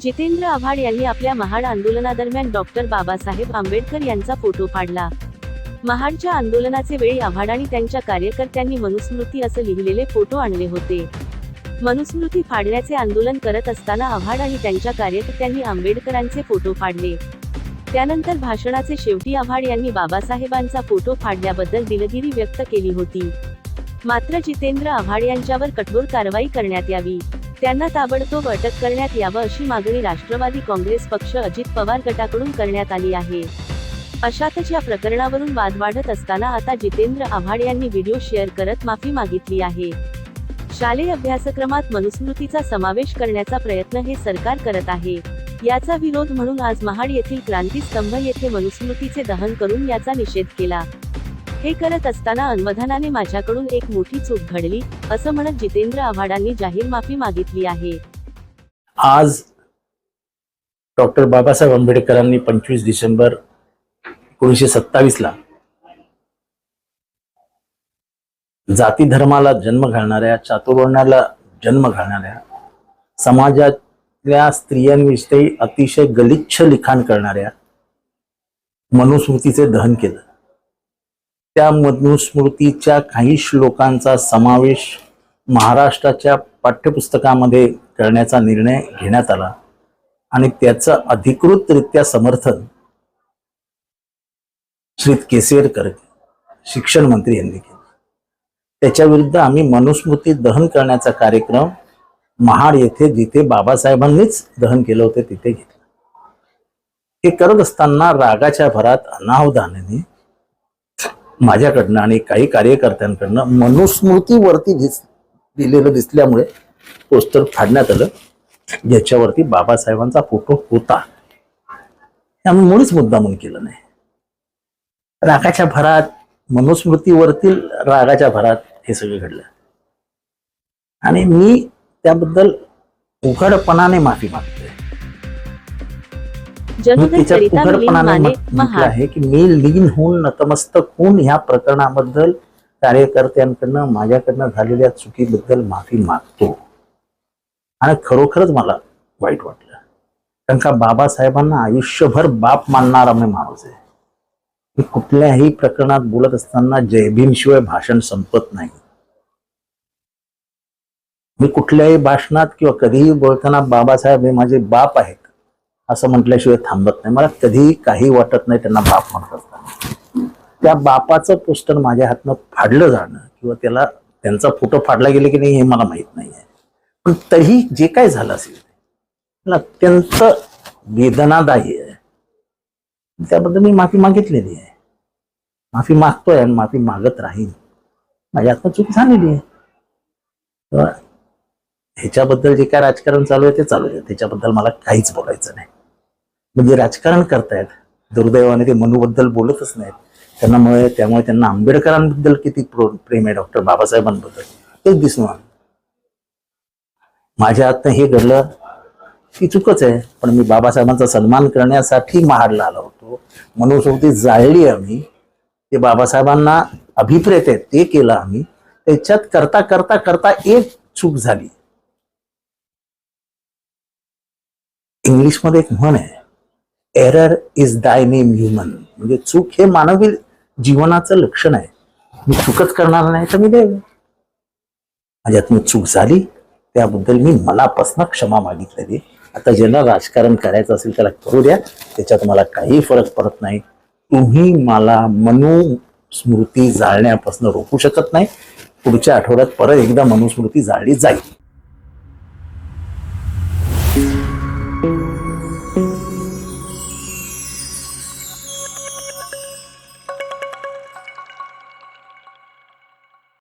जितेंद्र आव्हाड यांनी आपल्या महाड आंदोलनादरम्यान डॉक्टर बाबासाहेब आंबेडकर यांचा फोटो फाडला महाडच्या आंदोलनाचे वेळी आव्हाड आणि त्यांच्या कार्यकर्त्यांनी मनुस्मृती असं लिहिलेले फोटो आणले होते. मनुस्मृती फाडण्याचे आंदोलन करत असताना आव्हाड आणि त्यांच्या कार्यकर्त्यांनी आंबेडकरांचे फोटो फाडले. त्यानंतर भाषणाचे शेवटी आव्हाड यांनी बाबासाहेबांचा फोटो फाडल्याबद्दल दिलगिरी व्यक्त केली होती. मात्र जितेंद्र आव्हाड यांच्यावर कठोर कारवाई करण्यात यावी. त्यांना ताबडतोब अटक करण्यात यावं अशी मागणी राष्ट्रवादी काँग्रेस पक्ष अजित पवार गटाकडून करण्यात आली आहे. अशातच या प्रकरणावरून वाद वाढत असताना आता जितेंद्र आव्हाड यांनी व्हिडिओ शेअर करत माफी मागितली आहे. शालेय अभ्यासक्रमात मनुस्मृतीचा समावेश करण्याचा प्रयत्न हे सरकार करत आहे. याचा विरोध म्हणून आज महाड येथील क्रांती स्तंभ येथे मनुस्मृतीचे दहन करून याचा निषेध केला. हे करत असताना अन्वधानाने माझ्याकडून एक मोठी चूक घडली असं म्हणत जितेंद्र आव्हाडांनी जाहीर माफी मागितली आहे. आज डॉक्टर बाबासाहेब आंबेडकरांनी पंचवीस डिसेंबर एकोणीसशे सत्तावीस ला जाती धर्माला जन्म घालणाऱ्या चातुर्वर्णाला जन्म घालणाऱ्या समाजातल्या स्त्रियांविषयी अतिशय गलिच्छ लिखाण करणाऱ्या मनुस्मृतीचे दहन केलं. त्या मनुस्मृतीच्या काही श्लोकांचा समावेश महाराष्ट्राच्या पाठ्यपुस्तकामध्ये करण्याचा निर्णय घेण्यात आला आणि त्याचं अधिकृतरित्या समर्थन श्री केसरकर शिक्षण मंत्री यांनी केलं. त्याच्या विरुद्ध आम्ही मनुस्मृती दहन करण्याचा कार्यक्रम महाड येथे जिथे बाबासाहेबांनीच दहन केलं होतं तिथे घेतलं. हे करत असताना रागाच्या भरात अनावधानाने माझ्याकडनं आणि काही कार्यकर्त्यांकडनं मनुस्मृतीवरती दिस दिलेलं दिसल्यामुळे पोस्टर फाडण्यात आलं. ज्याच्यावरती बाबासाहेबांचा फोटो होता. हे आम्ही मुळीच मुद्दामून केलं नाही. रागाच्या भरात मनुस्मृतीवरतील रागाच्या भरात हे सगळं घडलं. आणि मी त्याबद्दल उघडपणाने माफी मागतोय. आहे की मी लीन होऊन नतमस्तक होऊन ह्या प्रकरणाबद्दल कार्यकर्त्यांकडनं माझ्याकडनं झालेल्या चुकीबद्दल माफी मागतो. आणि खरोखरच मला वाईट वाटलं. कारण का बाबासाहेबांना आयुष्यभर बाप मानणारा मी माणूस आहे. मी कुठल्याही प्रकरणात बोलत असताना जयभीमशिवाय भाषण संपत नाही. मी कुठल्याही भाषणात किंवा कधीही बोलताना बाबासाहेब हे माझे बाप आहेत. असं म्हटल्याशिवाय थांबत नाही. मला कधीही काही वाटत नाही त्यांना बाप म्हणत असताना. त्या बापाचं पोस्टर माझ्या हातनं फाडलं जाणं किंवा त्याला त्यांचा फोटो फाडला गेला की नाही हे मला माहीत नाही आहे. पण तरीही जे काय झालं असेल अत्यंत वेदनादायी आहे. त्याबद्दल मी माफी मागितलेली आहे. माफी मागतोय आणि माफी मागत राहीन. माझ्या हातनं चूक झालेली आहे. ह्याच्याबद्दल जे काय राजकारण चालू आहे ते चालू आहे. त्याच्याबद्दल मला काहीच बोलायचं नाही. म्हणजे राजकारण करतायत. दुर्दैवाने ते मनूबद्दल बोलतच नाहीत. त्यांना मुळे त्यामुळे त्यांना आंबेडकरांबद्दल किती प्रेम आहे डॉक्टर बाबासाहेबांबद्दल. तेच दिसून आलं. माझ्या हातनं हे घडलं ही चुकच आहे. पण मी बाबासाहेबांचा सन्मान करण्यासाठी महाडला आलो होतो. मनुस्मृती जाळली आम्ही. ते बाबासाहेबांना अभिप्रेत आहे ते केलं आम्ही. त्याच्यात करता करता करता एक चूक झाली. इंग्लिशमध्ये एक म्हण आहे error is die name human म्हणजे चूक हे मानवी जीवनाचं लक्षण आहे. मी चूकच करणार नाही तर मी देव. म्हणजे माझ्यात चूक झाली त्याबद्दल मी मनापासून क्षमा मागितलेली. आता ज्यांना राजकारण करायचं असेल त्याला करू द्या. त्याच्यात मला काही फरक पडत नाही. तुम्ही मला मनुस्मृती जाळण्यापासून रोखू शकत नाही. पुढच्या आठवड्यात परत एकदा मनुस्मृती जाळली जाईल.